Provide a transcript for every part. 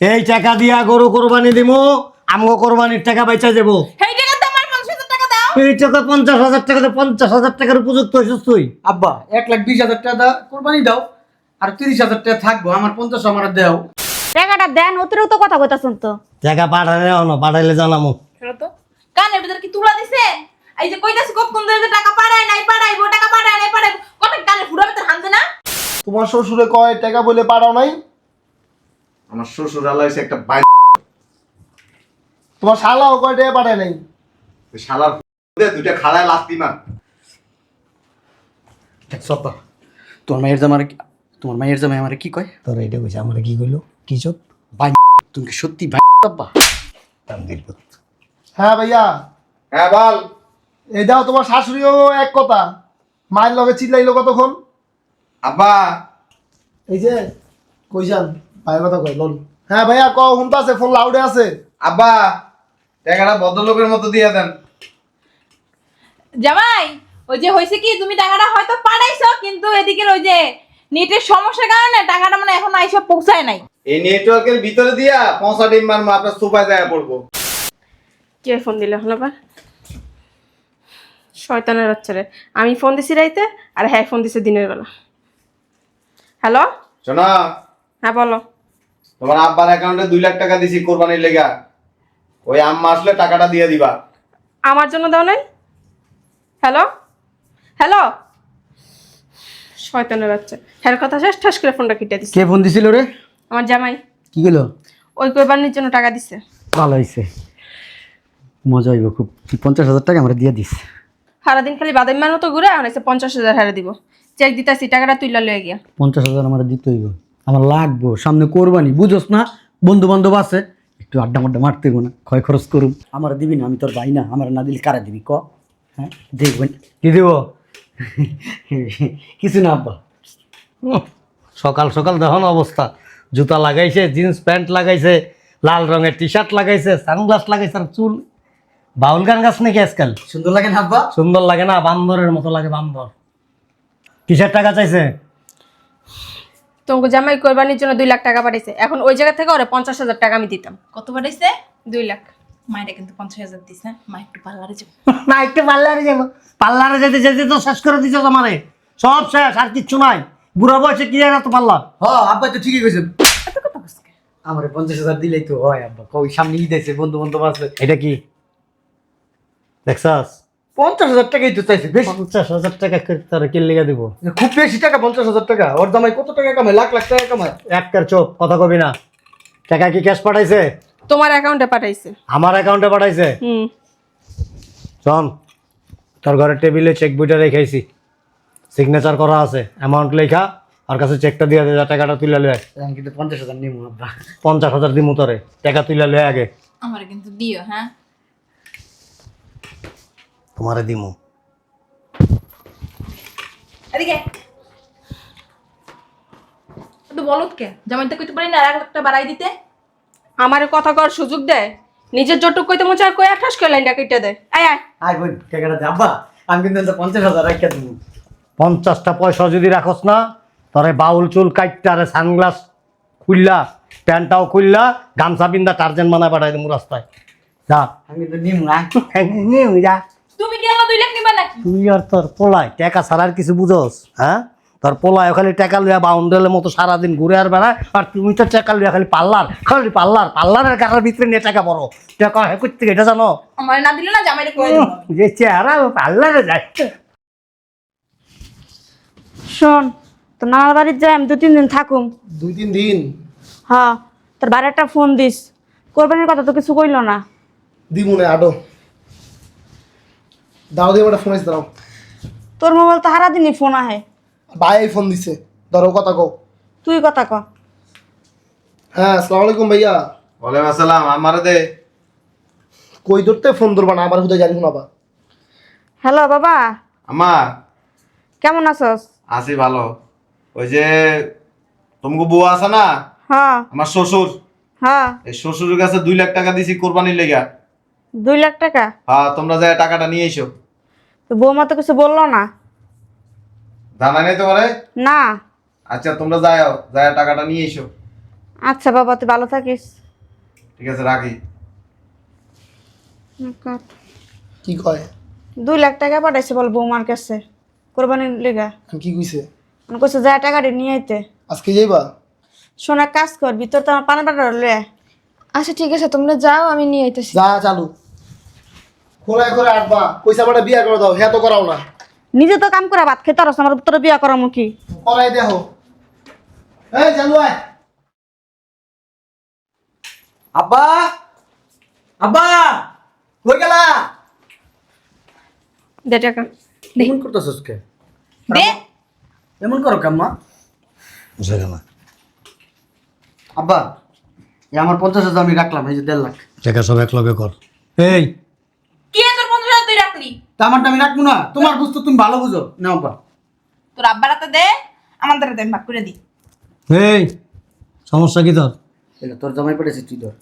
এই টাকা দিয়া গরু কোরবানি দিমু আমগো কোরবানির টাকা বেচা যাব। সেই টাকা তো আমার পঞ্চাশ হাজার টাকা দাও। এই টাকা পঞ্চাশ হাজার টাকা দিয়ে পঞ্চাশ হাজার টাকার উপযুক্ত হয়েছিস তুই? আব্বা এক লাখ বিশ হাজার টাকা দা- কোরবানি দাও আর তিরিশ হাজার টাকা থাকব আমার পঞ্চাশ আমার দেও। টাকাটা দেন অতিরিক্ত কথা কইতাছেন তো। টাকা পাঠালে না পাঠাইলে জানামু। তো কানের ভিতর কি তুলা দিছে? এই যে কইতাছি কতক্ষণ ধরে যে টাকা পাঠায় নাই পাঠাইবো টাকা পাঠায় নাই পাঠাইবো কত কানে ফুড়া ভিতর হানতে না? তোমার শ্বশুরে কয় টাকা বলে পাঠাও নাই? আমার শ্বশুর আল্লাহ এসে একটা বাইক তোমার শালাও কয় টাকা পাঠায় নাই? শালার দুইটা খাড়ায় লাস্তি মার সত্য তোমার মায়ের জামার তোমার মায়ের জামাই আমার কি কয়? তোর এইটা কইছে আমার কি কইলো? কি ভাই তুমি কি সত্যি আব্বা হ্যাঁ ভাইয়া। হ্যাঁ বল। এই দাও তোমার শাশুড়িও এক কথা। মায়ের লগে চিল্লাইলো কতক্ষণ? আব্বা। এই যে কইসান। ভাইয়ের কথা কয় লোন হ্যাঁ ভাইয়া ক হুমতা আছে ফোন লাউডে আছে। আব্বা টাকাটা ভদ্রলোকের মতো দিয়ে দেন। জামাই ওই যে হয়েছে কি তুমি টাকাটা হয়তো পাঠাইছো কিন্তু এদিকে ওই যে নেটের সমস্যার কারণে টাকাটা মানে এখন আইসা পৌঁছায় নাই। এই নেটওয়ার্কের ভিতরে দিয়া পৌঁছা ডিম মারবো আপনার সোফায় যায় পড়ব। কে ফোন দিল এখন আবার? শয়তানের বাচ্চারে। আমি ফোন দিছি রাইতে আর হ্যাঁ ফোন দিছে দিনের বেলা। হ্যালো? শোনো। হ্যাঁ বলো। তোমার আব্বার অ্যাকাউন্টে দুই লাখ টাকা দিছি কোরবানির লেগা। ওই আম্মা আসলে টাকাটা দিয়ে দিবা। আমার জন্য দাও নাই? হ্যালো হ্যালো শয়তানের বাচ্চা। হ্যাঁ কথা শেষ ঠাস করে ফোনটা কেটে দিছে। কে ফোন দিছিল রে? আমার জামাই। কি গেল? ওই কোরবানির জন্য টাকা দিছে। ভালো হয়েছে মজা হইব খুব। পঞ্চাশ হাজার টাকা আমরা দিয়ে দিস। সারাদিন খালি বাদামের তো ঘুরে এখন এসে পঞ্চাশ হাজার হারে দিব। চেক দিতাছি টাকাটা তুইলা লয়ে গিয়া। পঞ্চাশ হাজার আমার দিতে হইব। আমার লাগবো সামনে কোরবানি বুঝোস না? বন্ধু বান্ধব আছে। একটু আড্ডা মাড্ডা মারতে হইব না ক্ষয় খরচ করুম আমার দিবি না আমি তোর ভাই না আমার না দিলে কারা দিবি ক? হ্যাঁ দেখবেন। কি দিব? কিছু না আব্বা। সকাল সকাল দেখুন অবস্থা। জুতা লাগাইছে জিন্স প্যান্ট লাগাইছে লাল রঙের টি শার্ট লাগাইছে সানগ্লাস লাগাইছে আর চুল। বাউল গান গাছ নাকি আজকাল? সুন্দর লাগে না আব্বা? সুন্দর লাগে না বান্দরের মতো লাগে বান্দর কিসের টাকা চাইছে? তোমাকে জামাই কোরবানির জন্য দুই লাখ টাকা পাঠিয়েছে এখন ওই জায়গা থেকে ওরে পঞ্চাশ হাজার টাকা আমি দিতাম। কত পাঠাইছে? দুই লাখ। মায়েরা কিন্তু পঞ্চাশ হাজার দিছে। মা একটু পার্লারে যাব। না একটু পার্লারে যাব। পার্লারে যেতে যেতে তো শেষ করে দিছ আমারে সব শেষ আর কিচ্ছু নাই। বুড়া বয়সে কি জানা তো পার্লার? হ আব্বা তো ঠিকই কইছে। আমার পঞ্চাশ হাজার দিলেই তো হয় আব্বা। কই সামনে ঈদ আছে বন্ধু বান্ধব আছে। এটা কি? দেখছাস? পঞ্চাশ হাজার টাকাই তো চাইছে বেশি। পঞ্চাশ হাজার টাকা তোরা কি লেগে দিব? খুব বেশি টাকা পঞ্চাশ হাজার টাকা। ওর দামাই কত টাকা কামায়? লাখ লাখ টাকা কামায়? একটার চোখ কথা কবি না। টাকা কি ক্যাশ পাঠাইছে? তোমার অ্যাকাউন্টে পাঠাইছে। আমার অ্যাকাউন্টে পাঠাইছে? হুম। শোন তোর ঘরের টেবিলে চেক বইটা রেখেছি। সিগনেচার করা আছে। অ্যামাউন্ট লেখা আর কাছে চেকটা দিয়ে দে টাকাটা তুলে লয়ে। আমি কিন্তু পঞ্চাশ হাজার নিবো আব্বা। পঞ্চাশ হাজার দিমু তোরে। টাকা তুলে লয়ে আগে। আমার কিন্তু দিও হ্যাঁ? তোমারে দিমু। এদিকে। তো বলত কে? জামাই তো কইতে পারি না আর এক লাখ টাকা বাড়াই দিতে? আমার কথা কর সুযোগ দেয় নিজের জটুক কইতে মোচা আর কই আঠাশ করে লাইনটা কেটে দেয় আয় আয়। আয় বোন টাকাটা দে। আব্বা আমি কিন্তু এটা পঞ্চাশ হাজার রাখিয়া দেবো পঞ্চাশটা পয়সা যদি রাখস না তোরে বাউল চুল কাইটটা রে সানগ্লাস খুললা প্যান্টটাও খুললা গামছা বিন্দা টার্জেন বানায় পাঠাই দিমু রাস্তায়। যা। আমি কিন্তু নিমু না নিউ যা তুমি কি আমার দুই লাখ নিবা নাকি? তুই আর তোর পোলায় টাকা ছাড়া আর কিছু বুঝোস হ্যাঁ? তোর পোলায় খালি টাকা লইয়া বাউন্ডেলের মতো সারাদিন ঘুরে আর বেড়ায় আর তুমি তো টাকা লইয়া খালি পার্লার খালি পার্লার পার্লারের কাটার ভিতরে নিয়ে টাকা বড় টাকা হ্যাঁ করতে এটা জানো? আমার না দিলে না জামাইরে কই দিবো। যে চেহারা পার্লারে যাচ্ছে শোন তো নানার বাড়ির যাই আমি দু তিন দিন থাকুম। দুই তিন দিন? হ্যাঁ তোর বাড়ি একটা ফোন দিস। কোরবানির কথা তো কিছু কইলো না। দিমুনে আডো। দাও দিয়ে একটা ফোন দাও তোর মোবাইল তো সারাদিনই ফোন আহে। ভাই ফোন দিছে। ধরো কথা কও। তুই কথা ক হ্যাঁ আসসালামু আলাইকুম ভাইয়া। ওয়ালাইকুম আসসালাম আমারে দে। কই ধরতে ফোন ধরবা না আবার হুদা জানি শোনাবা। হ্যালো বাবা। আমার কেমন আছস? আছি ভালো। ওই যে তোমাকে বউ আছে না? হ্যাঁ। আমার শ্বশুর। হ্যাঁ। এই শ্বশুরের কাছে দুই লাখ টাকা দিছি কোরবানির লেগা। দুই লাখ টাকা? হ্যাঁ তোমরা যায় টাকাটা নিয়ে এসো। তো বৌমা তো কিছু বলল না? জানা নেই তোমারে? না। আচ্ছা তোমরা যাও যায় টাকাটা নিয়ে এসো। আচ্ছা বাবা তুই ভালো থাকিস। ঠিক আছে রাখি। কি কয়? দুই লাখ টাকা পাঠাইছে বল বৌমার কাছে কোরবানির লেগা। আমি কি কইছে? আমি কইছে যা টাকাটা নিয়ে আইতে। আজকে যাইবা? শোনা কাজ কর ভিতর তো আমার পানি পাটা লয়ে আচ্ছা ঠিক আছে তোমরা যাও আমি নিয়ে আইতেছি। যা চালু। খোলায় করে আটবা। কইসা বাটা বিয়া করে দাও হ্যাঁ তো করাও না। নিজে তো কাম করে ভাত খেতে পারছ আমার তোর বিয়া করা মুখী করাই দেখো এই চালু আয়। আব্বা আব্বা কই গেলা? দে টাকা এমন করতেছস কে? দে। এমন করো কাম্মা বুঝে না আব্বা এই আমার পঞ্চাশ হাজার আমি রাখলাম এই যে দেড় লাখ। টাকা সব এক লগে কর। এই কি তোর পঞ্চাশ হাজার তুই রাখলি তা আমারটা আমি রাখব না। তোমার বুঝতো তুমি ভালো বুঝো। না আব্বা তোর আব্বার হাতে দে আমার দ্বারা দে ভাগ করে দি এই সমস্যা কি তোর? এটা তোর জামাই পড়েছে তুই তোর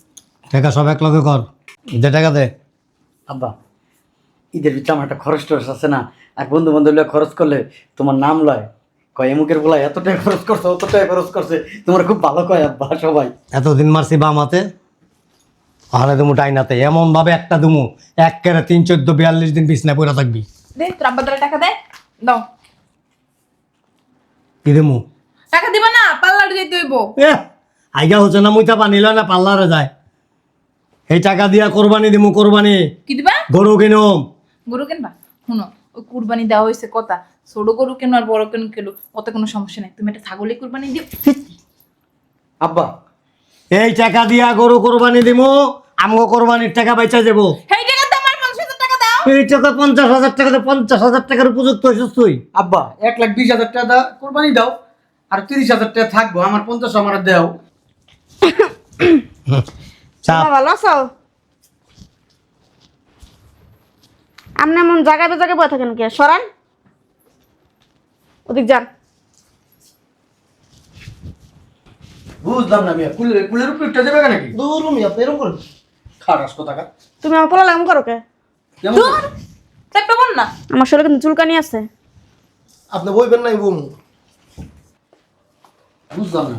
টাকা সব এক লগে কর। যে টাকা দে। আব্বা ঈদের ভিতরে আমার একটা খরচ টরচ আছে না? আর বন্ধু বান্ধব খরচ করলে তোমার নাম লয়। কয় এমুকের বলা এত টাকা খরচ করছে অত টাকা খরচ করছে। তোমার খুব ভালো কয় আব্বা সবাই। এতদিন মারছি বাম হাতে। আরে দুমু টাইনাতে এমন ভাবে একটা দুমু এক কেরে তিন চোদ্দ বিয়াল্লিশ দিন বিছনায় পড়ে থাকবি। দে তোর দ্বারা টাকা দে দাও। কি দিমু? টাকা দিবা না পার্লার যেতে হইব এ আইগা হচ্ছে না মুইতা পানি লয় না পাল্লারে যায়। এই টাকা দিয়া কোরবানি দিমু কোরবানি। কি দিবা? গরু কিনুম। গরু কিনবা? শুনো ওই কুরবানি দেওয়া হয়েছে কথা। ছোট গরু কেন আর বড় কেন কেলো ওতে কোনো সমস্যা নাই। তুমি একটা ছাগলে কুরবানি দিও। আব্বা। এই টাকা দিয়া গরু কোরবানি দিমু আমগো কোরবানির টাকা বাইচা যাব। সেই টাকা তো আমার টাকা দাও। এই টাকা টাকার উপযুক্ত হয়েছিস তুই। আব্বা এক লাখ বিশ হাজার টাকা দা- কোরবানি দাও আর তিরিশ হাজার টাকা থাকব আমার পঞ্চাশ আমার দেও। চাপ ভালো আছো আপনি এমন জায়গায় জায়গায় বয়ে থাকেন কে? সরান। ওদিক যান। বুঝলাম না মিয়া কুলের কুলের উপরে উঠতে দেবে নাকি? দূর মিয়া এরকম করেন খারাস তুমি আমার পোলা লাগাম করো কে? দূর চাপটা বল না। আমার শরীরে কিন্তু চুলকানি আছে। আপনি বইবেন নাই বুম বুঝলাম না।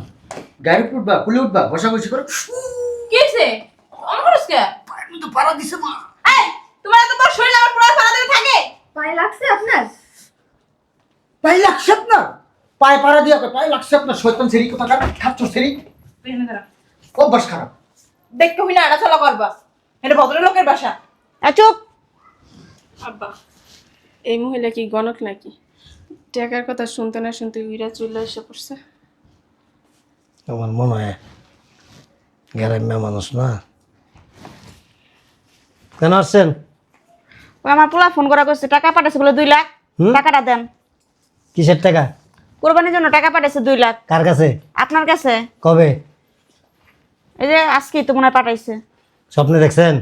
গাড়ি উঠবা কুলে উঠবা বসা বসি করো। কি হয়েছে অন কে? তো পাড়া দিছে মা। এই তোমার এত বড় শরীর আমার পুরো সারা দিন থাকে? পায়ে লাগছে আপনার? পায়ে লাগছে আপনার? পায়ে পাড়া দিয়া পায়ে লাগছে আপনার? শয়তান সেরি খাচ্ছ সেরি এনে দাঁড়া অভ্যাস খারাপ। দেখতে হই না আড়া চলা করবা। এটা ভদ্রলোকের বাসা। চুপ! আব্বা এই মহিলা কি গণক নাকি? টাকার কথা শুনতে না শুনতে উইরা চলে এসে পড়ছে। আমার মনে হয় গ্রাম্য মানুষ না। কেন আসছেন? ওই আমার পোলা ফোন করা করছে টাকা পাঠাইছে বলে দুই লাখ। টাকাটা দেন। কিসের টাকা? কোরবানির জন্য টাকা পাঠাইছে দুই লাখ। কার কাছে? আপনার কাছে? কবে? এই যে আজকেই তো মনে হয় পাঠাইছে। স্বপ্নে দেখছেন?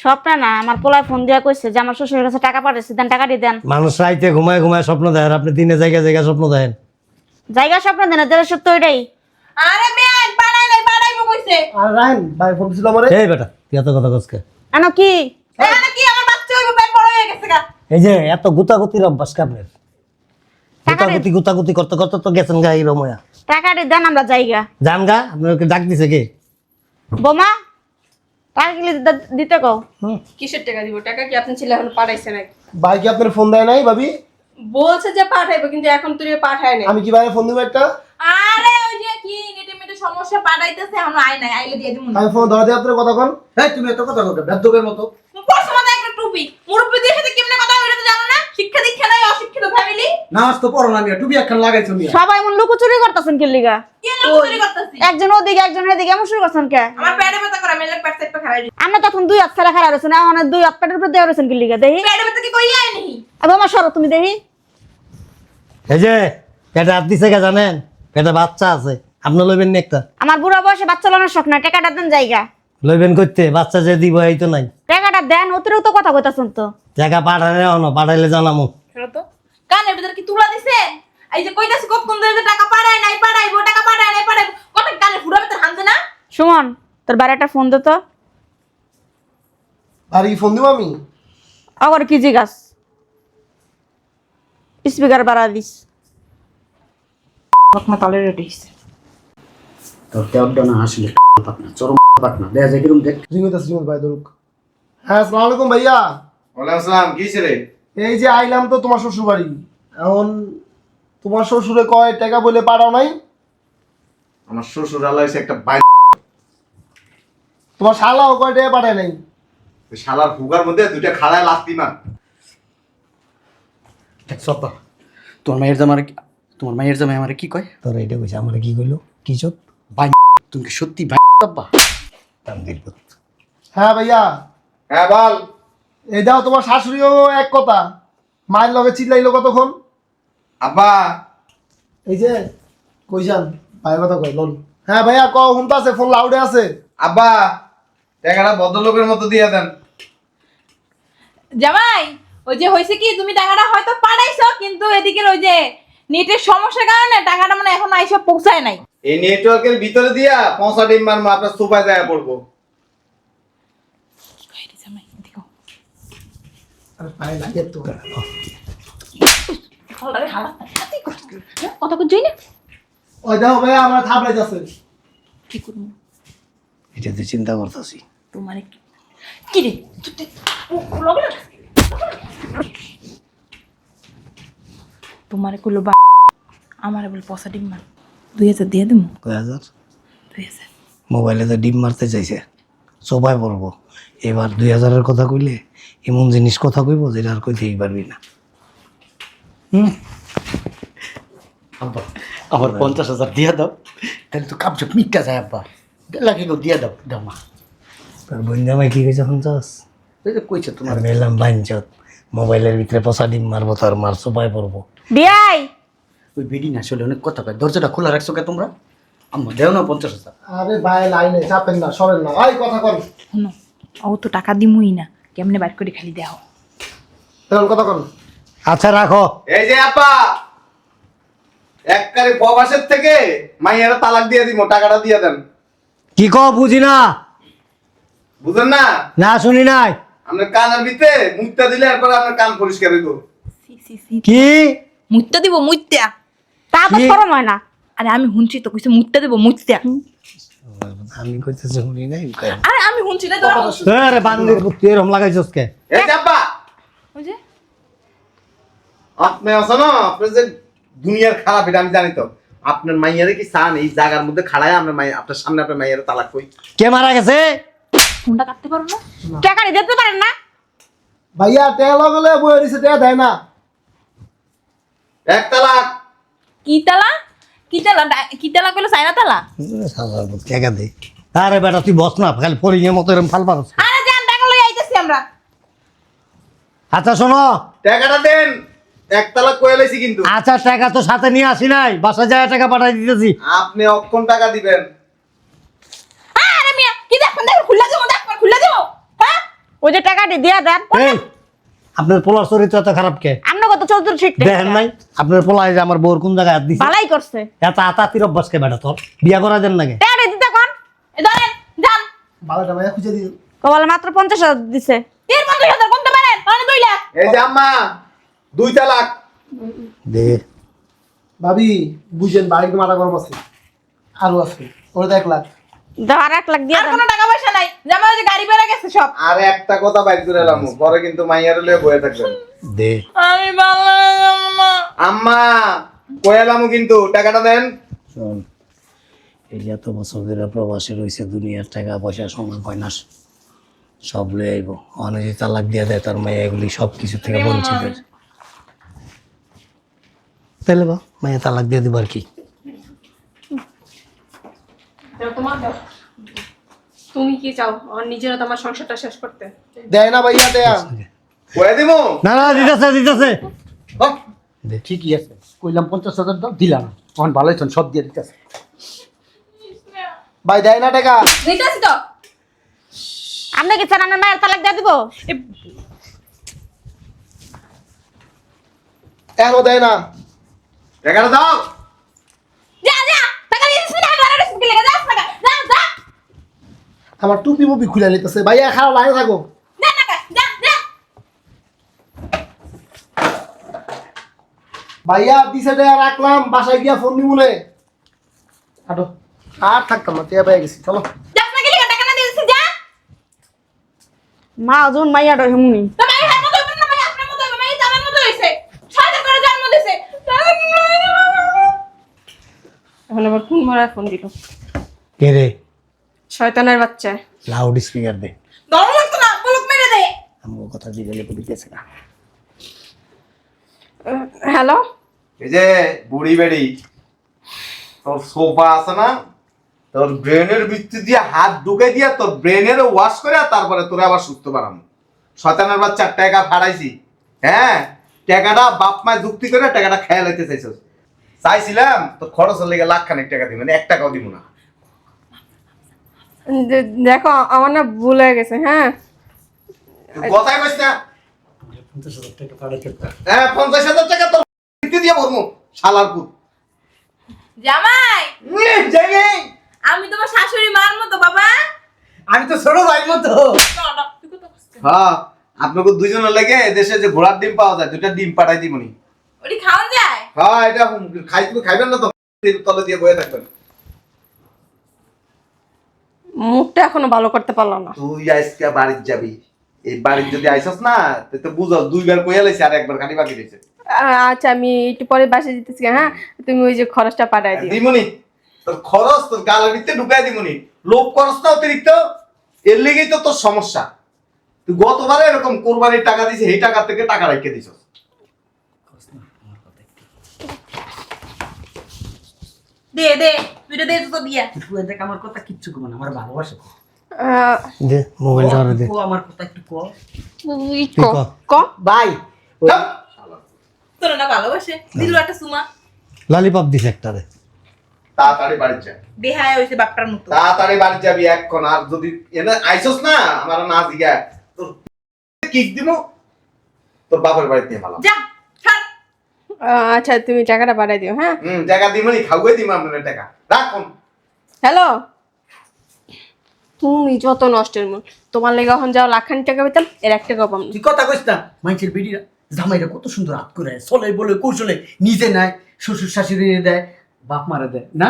স্বপ্নে না আমার পোলায় ফোন দিয়া কইছে যে আমার শ্বশুরের কাছে টাকা পাঠাইছে দেন টাকা দিয়ে দেন। মানুষ রাইতে ঘুমায় ঘুমায় স্বপ্ন দেখেন আপনি দিনে জায়গা জায়গা স্বপ্ন দেখেন। জায়গা স্বপ্ন দেন দেড় সত্য ওইটাই। আরে বেন পাড়াই নাই পাড়াইবো কইছে। আর রাহেন ভাই ফোন দিছিল আমারে। এই বেটা তুই এত কথা কসকে এন কি? এখানে কি? আমার বাচ্চা হইবো পেট বড় হয়ে গেছে গা। এই যে এত গুতাগুতির অভ্যাস কাপড়ের টাকা দে। গুতাগুতি গুতাগুতি করতে করতে তো গেছেন গা এই রময়া। টাকাটি দেন আমরা জায়গা। জান গা আপনাকে ডাক দিছে কে? বোমা টাকা কিলে দিতে কও? কিসের টাকা দিব? টাকা কি আপনি ছেলে এখন পাঠাইছে নাকি? ভাই কি আপনার ফোন দেয় নাই ভাবি? বলছে যে পাঠাইবে কিন্তু এখন তুই পাঠায় নাই। আমি কি ভাই ফোন দিব একটা? আরে ওই যে কি নেটে মেটে সমস্যা পাঠাইতেছে এখন আই নাই আইলে দিয়ে দিমু আমি ফোন ধরে দিয়ে আপনার কথা কন। এই তুমি এত কথা বলতে মতো। পড়ছো একটা টুপি। মুরব্বিদের সাথে কেমনে কথা এটা তো জানো না? শিক্ষা দীক্ষা নাই অশিক্ষিত ফ্যামিলি নামাজ তো পড়ো না মিয়া টুপি একখান লাগাইছো মিয়া। সবাই এমন লুকোচুরি করতেছেন কি লিগা? কি লোক চুরি করতেছি। একজন ওদিকে একজন এদিকে এমন শুরু করছেন কে? আমার পেটে ব্যথা করে মেলে পেট সাইড পে খারাই আমরা তখন দুই হাত ফেলা খারাপ রয়েছেন এখন দুই হাত পেটের উপর দেওয়া রয়েছেন কি লিগা? দেখি পেটে ব্যথা কি কইয়া নি আবার আমার সরো তুমি দেখি এই যে পেটে হাত দিছে কে জানেন? পেটে বাচ্চা আছে। আপনি লইবেন নি একটা? আমার বুড়া বয়সে বাচ্চা লানোর শখ নাই টাকাটা দেন জায়গা। লইবেন করতে বাচ্চা যে দিব এই তো নাই। টাকাটা দেন অতিরিক্ত কথা কইতাছেন তো। টাকা পাঠালে অন পাঠাইলে জানামু। কানের ভিতর কি তুলা দিছে? এই যে কইতাছি কত কোন ধরে টাকা পাড়ায় নাই পাড়াইবো টাকা পাড়ায় নাই পাড়াইবো কত কানে ফুড়া ভিতর হানছে না? সুমন তোর একটা ফোন দে তো। আর কি ফোন দিব আমি? আবার কি জিগাস স্পিকার বাড়া দিস। তালে রেডি হইছে। তোর না আসলে পাকনা চরম পাকনা দেখা। যায় কিরম ভাই ধরুক। হ্যাঁ আসসালামু আলাইকুম ভাইয়া। ওয়ালাইকুম আসসালাম কি রে এই যে আইলাম তো তোমার শ্বশুর বাড়ি এখন তোমার শ্বশুরে কয় টাকা বলে পাঠাও নাই? আমার শ্বশুর আল্লাহ একটা বাই তোমার শালাও কয় টাকা পাঠায় নাই? শালার ফুগার মধ্যে দুইটা খাড়ায় লাস্তি মার সব তোমার মায়ের জামার তোমার মায়ের জামাই আমার কি কয়? তোর এটা কইছে আমার কি কইলো? কি চোদ ভাই তুমি কি সত্যি ভাই দিল হ্যাঁ ভাইয়া। হ্যাঁ বল। এই দাও তোমার শাশুড়িও এক কথা। মায়ের লগে চিল্লাইলো কতক্ষণ? আব্বা। এই যে কই যান? ভাই কথা কয় লন। হ্যাঁ ভাইয়া ক হুমতা আছে ফোন লাউডে আছে। আব্বা টাকাটা ভদ্রলোকের মতো দিয়ে দেন। জামাই ওই যে হয়েছে কি তুমি টাকাটা হয়তো পাঠাইছো কিন্তু এদিকে ওই যে নেটের সমস্যার কারণে টাকাটা মানে এখন আইসা পৌঁছায় নাই। এই নেটওয়ার্কের ভিতরে দিয়া পৌঁছা ডিম মারবো আপনার সোফায় যায় পড়ব। জামাই দেখো আরে পায়ে লাগে তো। কথা কই না ওই দেখো ভাইয়া আমার থাপড়াই যাচ্ছে। কি করব? এটা তুই চিন্তা করতেছি। তোমার কি রে? তুই লগে না। তোমারে কইলো বা আমারে বল পয়সা ডিম মার। দুই হাজার দিয়ে কয় হাজার? দুই হাজার। মোবাইলে তো ডিম মারতে চাইছে। সবাই পড়ব এবার দুই হাজারের কথা কইলে এমন জিনিস কথা কইব যেটা আর কইতেই পারবি না। আব্বা আমার পঞ্চাশ হাজার দিয়ে দাও। তাহলে তো কাপচুপ মিটটা যায় আব্বা। লাগে গো দিয়ে দাও দাও মা। তোর বোন জামাই কি কইছে শুনছস এই যে কইছে তোমার। আমি এলাম বাইনচত মোবাইলের ভিতরে পচা ডিম মারবো তোর মার সবাই পড়ব। বিয়াই! ওই বেডি না আসলে অনেক কথা কয়। দরজাটা খোলা রাখছো কে তোমরা? আম্মা দেও না পঞ্চাশ হাজার। আরে ভাই লাইনে চাপেন না সরেন না। ভাই কথা কর শোনো ও তো টাকা দিমুই না। কেমনে বাইর করে খালি দেও। এখন কথা কর আচ্ছা রাখো। এই যে আপা এককারে প্রবাসের থেকে মাইয়ারা তালাক দিয়ে দিব টাকাটা দিয়ে দেন। কি কো বুঝি না? বুঝেন না? না শুনি নাই। আপনার কানের ভিতরে মুখটা দিলে এরপর আপনার কান পরিষ্কার হইব। কি? মুত্তা দিব মুত্তা তা তো কি? সরম হয় না। আরে আমি শুনছি তো কইছে মুত্তা দিব মুত্তা আমি কইতেছি শুনি নাই আরে আমি শুনছি না তোরা আরে বান্দির পুত্র এরম লাগাইছস কে? এই যে ওই যে। আপনি আছো না? আপনি যে দুনিয়ার খারাপ এটা আমি জানি তো। আপনার মাইয়ারে কি চান? এই জায়গার মধ্যে খাড়ায় আপনার মাই আপনার সামনে আপনার মাইয়ারে তালাক কই কে মারা গেছে? ফোনটা কাটতে পারো না? টাকা দিতে পারেন না? ভাইয়া টেয়া লগলে বই দিছে টেয়া দেয় না। এক তালাক। কি তালা কি তালা কি তালা কইলো সাইনা তালা সাজার পুত টাকা দে। আরে বেটা তুই বস না খালি ফরিংয়ের মতো এরম ফাল পারস আরে যান টাকা লই আইতেছি আমরা। আচ্ছা শোনো। টাকাটা দেন। এক তালাক কয়ে লাইছি কিন্তু। আচ্ছা টাকা তো সাথে নিয়ে আসি নাই। বাসা যায় টাকা পাঠাই দিতেছি। আপনি অক্ষণ টাকা দিবেন। আরে মিয়া কি দেখুন দেখুন খুলে দেবো দেখুন খুলে দেবো। হ্যাঁ? ওই যে টাকাটি দিয়ে দেন এই আপনার পোলার চরিত্র এত খারাপ কে? আমরা কত চৌধুরী ঠিক দেখেন নাই আপনার পোলায় যে আমার বউর কোন জায়গায় হাত দিছে? ভালাই করছে। এত আতাতির অভ্যাস কে বেটা তোর? বিয়া করা দেন নাকি টাকা দিতে কোন? ধরেন যান। ভালোটা ভাইয়া খুঁজে দিও। কবলে মাত্র পঞ্চাশ হাজার দিছে। পারেন মানে লাখ এই যে আম্মা দুই তালাক। দে। ভাবি বুঝেন বাড়িতে মারা গরম আছে। আরও আছে। ওরে এক লাখ। দাও আর এক লাখ দিয়ে আর কোনো টাকা পয়সা নাই। জামা ওই যে গাড়ি বেড়ে গেছে সব। আর একটা কথা বাইর করে এলাম। পরে কিন্তু মাইয়ারে লয়ে বয়ে থাকবেন। দে। আমি ভালো না আম্মা কিন্তু? টাকাটা দেন। শোন এই এত বছর ধরে প্রবাসী রয়েছে দুনিয়ার টাকা পয়সা সময় পায় না। সব লয়ে আইব। অনেক তালাক দিয়ে দেয় তার মাইয়া এগুলি সব কিছু থেকে বঞ্চিত তাহলে বা? মাইয়া তালাক দিয়ে দিব আর কি। তুমি কি চাও? আর নিজেরা তোমার সংসারটা শেষ করতে। দেয় না ভাইয়া দেয়া। কয়ে দিব না না দিতেছে দিতেছে। ঠিকই আছে। কইলাম পঞ্চাশ হাজার দাও দিলাম তখন ভালোই তখন সব দিয়ে দিতেছে। ভাই দেয় না টাকা। দিতেছি তো। আপনি কি চান আমার মায়ের তালাক দিয়ে দিব? এখনও দেয় না। টাকাটা দাও। না আমার টুপি মুপি খুলে নিতেছে। ভাইয়া খারাপ থাকো। দিছে টাকা রাখলাম বাসায় গিয়া ফোন নিবুনে হাঁটো আর থাকতাম না টিয়া পেয়ে গেছি চলো। না না মা ওজন মাইয়াটা হেমুনি তো মাই হার মতো হবে না মাই আপনার মতো হবে মাই জামার মতো হইছে ছয়টা করে জন্ম দিছে এখন আবার কোন মারা ফোন দিল। কে রে? শয়তানের বাচ্চা। লাউড স্পিকার দে। গরম লাগতো না বলুক মেরে দে। আমার কথা জিগেলে তো দিতেছে না। হ্যালো? এই যে বুড়ি বেড়ি তোর সোফা আছে না? তোর ব্রেনের ভিত্তি দিয়ে হাত ঢুকে দিয়া তোর ব্রেনের ওয়াশ করে তারপরে তোরা আবার সুস্থ বাড়াম শতানের বাচ্চা টাকা ফাড়াইছি। হ্যাঁ? টাকাটা বাপ মায় যুক্তি করে টাকাটা খেয়াল হইতে চাইছস। চাইছিলাম তোর খরচের লেগে লাখ খানিক টাকা দিবেন এক টাকাও দিব না। দেখো আমার না ভুল হয়ে গেছে হ্যাঁ? কথাই কইস না। হ্যাঁ পঞ্চাশ হাজার টাকা তোর ভিত্তি দিয়ে ভরমু শালার পুত। জামাই! উম, আমি তোমার শাশুড়ি মার মতো বাবা। আমি তো ছোট ভাই মতো। হ্যাঁ আপনাকে দুজনের লেগে দেশে যে ঘোড়ার ডিম পাওয়া যায় দুটা ডিম পাঠাই দিবনি। ওটি খাওয়ান যায় হ্যাঁ এটা খাই খাইবেন না তো? তলে দিয়ে বয়ে থাকবেন। মুখটা এখনও ভালো করতে পারলাম না। তুই আজকে যাবি। এই বাড়ির যদি আইসস না তুই তো বুঝস দুইবার কইয়া লাইছে আর একবার খালি বাকি রয়েছে আ- আচ্ছা আমি একটু পরে বাসে যেতেছি হ্যাঁ? তুমি ওই যে খরচটা পাঠাই দিও। দিমুনি তোর খরচ তোর গালের ভিতরে ঢুকাই দিমুনি। লোভ করস না অতিরিক্ত এর লেগেই তো তোর সমস্যা। তুই গতবারে এরকম কোরবানির টাকা দিছিস এই টাকা থেকে টাকা রেখে দিছস দে দে দুইটা দে তো দিয়া। তুই দেখ আমার কথা কিচ্ছু কমে না আমার ভালোবাসে কো। দে মোবাইলটা আরে দে। কো আমার কথা একটু কো তুই ক- ক। থাম। তোর না ভালোবাসে? দিল একটা সুমা। লালিপপ দিছে একটা রে তাড়াতাড়ি বাড়ি যা। বেহায় হইছে বাপটার মতো। তাড়াতাড়ি বাড়ি যাবি এক্ষণ আর যদি এনে আইসস না আমার না জিগা তোর কিক দিমু? তোর বাপের বাড়িতে নিয়ে ভালো। যা। আচ্ছা তুমি টাকাটা পাঠাই দিও হ্যাঁ? হুম টাকা দিমনি খাওয়াই দিম আপনার টাকা। রাখুন হ্যালো? তুমি যত নষ্টের মন তোমার লেগে এখন যাও লাখানি টাকা পেতাম এর এক টাকা পাম তুই কথা কইস না। বেটিরা জামাইরা কত সুন্দর হাত করে চলে বলে কৌশলে নিজে নেয় শ্বশুর শাশুড়ি দেয় বাপ মারা দেয় না?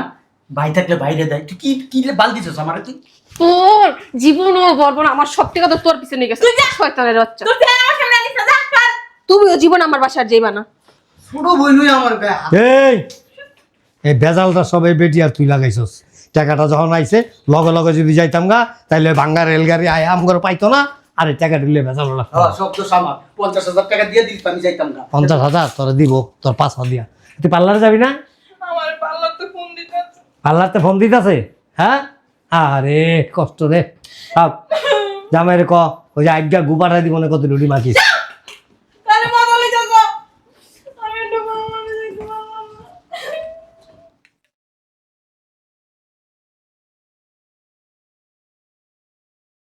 ভাই থাকলে বাইরে দেয়। তুই কি কি বাল দিছিস আমার তুই? তোর জীবনও গর্ব না আমার সব টাকা তো তোর পিছনে গেছে। তুই যা শয়তানের বাচ্চা। সামনে যা তুমিও জীবন আমার বাসার যাইবা না। এই এই ভেজালটা সব এই বেটি আর তুই লাগাইছস। টাকাটা যখন আইছে লগে লগে যদি যাইতাম গা তাইলে ভাঙ্গা রেলগাড়ি আয় আম করে পাইতো না। আর এই টাকা দিলে ভেজাল লাগতো হ্যাঁ, সব তো পঞ্চাশ হাজার টাকা দিয়ে আমি যাইতাম না পঞ্চাশ হাজার তোরা দিব তোর পাঁচ হাজার দিয়া। তুই পার্লারে যাবি না? আমার পার্লার তো ফোন দিতে পার্লারতে ফোন দিতেছে? হ্যাঁ? আরে কষ্ট রে। থাক জামাইরে ক ওই যে আজ্ঞা গুপাটা দিব না কত লুডি মাখিস।